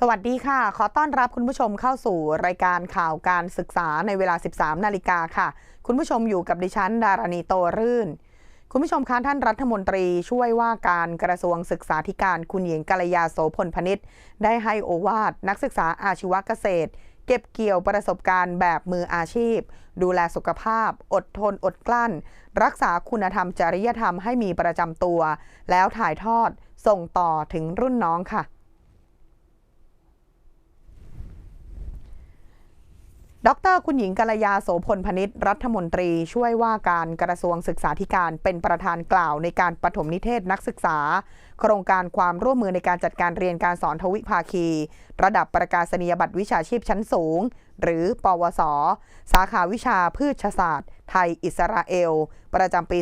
สวัสดีค่ะ ขอต้อนรับคุณผู้ชมเข้าสู่รายการข่าวการศึกษาในเวลา 13 นาฬิกาค่ะ คุณผู้ชมอยู่กับดิฉัน ดารณีโตรื่น คุณผู้ชมคะท่านรัฐมนตรีช่วยว่าการกระทรวงศึกษาธิการคุณหญิงกัลยาโสพลพนิษฐ์ได้ให้โอวาทนักศึกษาอาชีวเกษตร เก็บเกี่ยวประสบการณ์แบบมืออาชีพ ดูแลสุขภาพ อดทนอดกลั้น รักษาคุณธรรมจริยธรรมให้มีประจำตัว แล้วถ่ายทอดส่งต่อถึงรุ่นน้องค่ะ ดรคุณหญิงกัลยาโสพลพนิษฐ์รัฐมนตรีช่วยว่าการกระทรวงศึกษาธิการเป็นประธานกล่าวในการปฐมนิเทศนักศึกษา โครงการความร่วมมือในการจัดการเรียนการสอนทวิภาคี ระดับประกาศนียบัตรวิชาชีพชั้นสูง หรือ ปวส สาขาวิชาพืชศาสตร์ ไทยอิสราเอล ประจำปี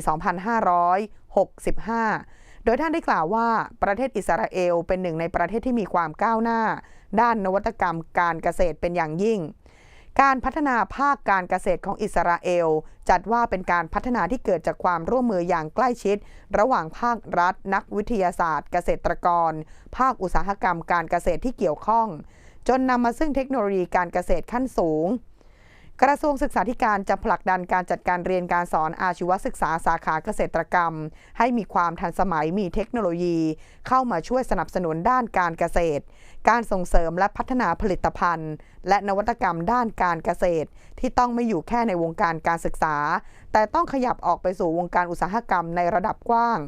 2565 โดยท่านได้กล่าวว่าประเทศอิสราเอลเป็นหนึ่งในประเทศที่มีความก้าวหน้า ด้านนวัตกรรมการเกษตรเป็นอย่างยิ่ง การพัฒนาภาคการเกษตรของอิสราเอล จัดว่าเป็นการพัฒนาที่เกิดจากความร่วมมืออย่างใกล้ชิด ระหว่างภาครัฐ นักวิทยาศาสตร์ เกษตรกร ภาคอุตสาหกรรมการเกษตรที่เกี่ยวข้อง จนนำมาซึ่งเทคโนโลยีการเกษตรขั้นสูง กระทรวงศึกษาธิการจะผลักดันการจัดการเรียนการสอนอาชีวศึกษาสาขาเกษตรกรรม ให้มีความทันสมัยมีเทคโนโลยี เข้ามาช่วยสนับสนุนด้านการเกษตร การส่งเสริมและพัฒนาผลิตภัณฑ์ และนวัตกรรมด้านการเกษตร ที่ต้องไม่อยู่แค่ในวงการการศึกษา แต่ต้องขยับออกไปสู่วงการอุตสาหกรรมในระดับกว้าง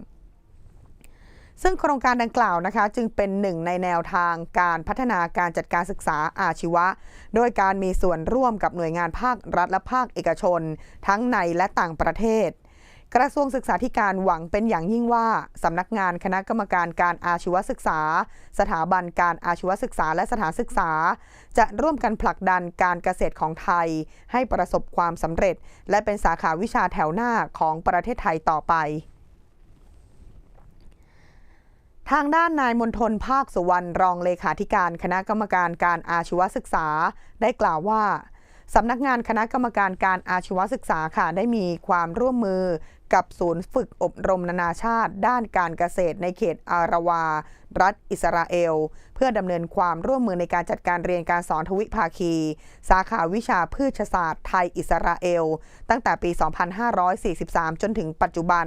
ซึ่งโครงการดังกล่าวนะคะ จึงเป็นหนึ่งในแนวทางการพัฒนาการจัดการศึกษาอาชีวะ โดยการมีส่วนร่วมกับหน่วยงานภาครัฐและภาคเอกชน ทั้งในและต่างประเทศ กระทรวงศึกษาธิการหวังเป็นอย่างยิ่งว่า สำนักงานคณะกรรมการการอาชีวศึกษา สถาบันการอาชีวศึกษาและสถานศึกษา จะร่วมกันผลักดันการเกษตรของไทย ให้ประสบความสำเร็จ และเป็นสาขาวิชาแถวหน้าของประเทศไทยต่อไป ทางด้านนายมนทนภาคสุวรรณรองเลขาธิการคณะกรรมการการอาชีวศึกษา ได้กล่าวว่าสำนักงานคณะกรรมการการอาชีวศึกษาค่ะได้มีความร่วมมือกับศูนย์ฝึกอบรมนานาชาติ ด้านการเกษตรในเขตอาราวา รัฐอิสราเอล เพื่อดำเนินความร่วมมือในการจัดการเรียนการสอนทวิภาคี สาขาวิชาพืชศาสตร์ไทยอิสราเอล ตั้งแต่ปี 2543 จนถึงปัจจุบัน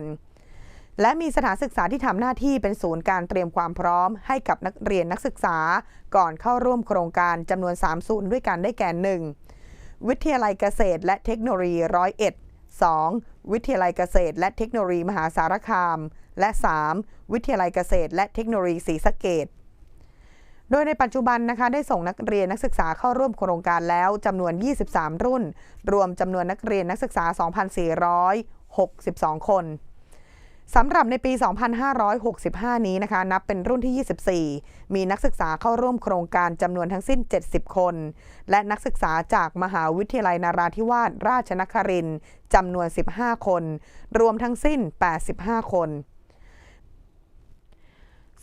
และมีสถานศึกษาที่ทำหน้าที่เป็นศูนย์การเตรียมความพร้อม ให้กับนักเรียนนักศึกษา ก่อนเข้าร่วมโครงการจำนวน 3 ศูนย์ด้วยกันได้แก่ 1. วิทยาลัยเกษตรและเทคโนโลยีร้อยเอ็ด 2. วิทยาลัยเกษตรและเทคโนโลยีมหาสารคาม และ 3. วิทยาลัยเกษตรและเทคโนโลยีศรีสะเกดโดยในปัจจุบันนะคะได้ส่งนักเรียนนักศึกษาเข้าร่วมโครงการแล้วจำนวน 23 รุ่น รวมจำนวนนักเรียนนักศึกษา 2,462 คน สำหรับในปี 2565 นี้นะคะ นับเป็นรุ่นที่ 24 มีนักศึกษาเข้าร่วมโครงการจำนวนทั้งสิ้น 70 คน และนักศึกษาจากมหาวิทยาลัยนาราธิวาสราชนครินทร์จำนวน 15 คน รวมทั้งสิ้น 85 คน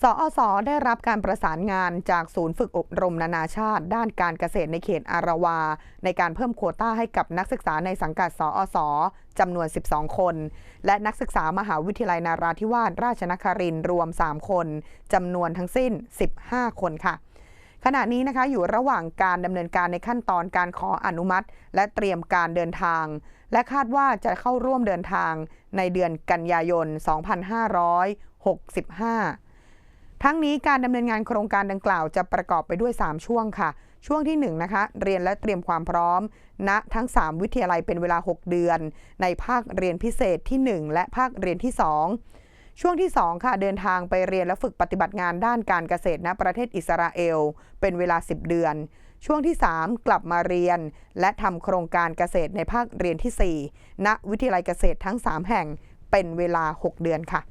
สอสอได้รับการประสานงานจากศูนย์ฝึกอบรมนานาชาติ ด้านการเกษตรในเขตอาราวา ในการเพิ่มโควต้าให้กับนักศึกษาในสังกัดสอสอจำนวน 12 คน และนักศึกษามหาวิทยาลัยนาราธิวาสราชนครินทร์รวม 3 คนจำนวนทั้งสิ้น 15 คนค่ะขณะนี้นะคะอยู่ระหว่างการดำเนินการในขั้นตอนการขออนุมัติ และเตรียมการเดินทาง และคาดว่าจะเข้าร่วมเดินทางในเดือนกันยายน 2565 ทั้งนี้การดำเนินงานโครงการดังกล่าวจะประกอบไปด้วย 3 ช่วงค่ะ ช่วงที่1นะคะเรียนและเตรียมความพร้อมณทั้ง 3 วิทยาลัยเป็นเวลา 6 เดือน ในภาคเรียนพิเศษที่ 1 และภาคเรียนที่ 2 ช่วงที่ 2 ค่ะเดินทางไปเรียนและฝึกปฏิบัติงานด้านการเกษตรณประเทศอิสราเอล เป็นเวลา 10 เดือน ช่วงที่ 3 กลับมาเรียน และทำโครงการเกษตรในภาคเรียนที่ 4 ณวิทยาลัยเกษตรทั้ง 3 แห่งเป็นเวลา 6 เดือนค่ะ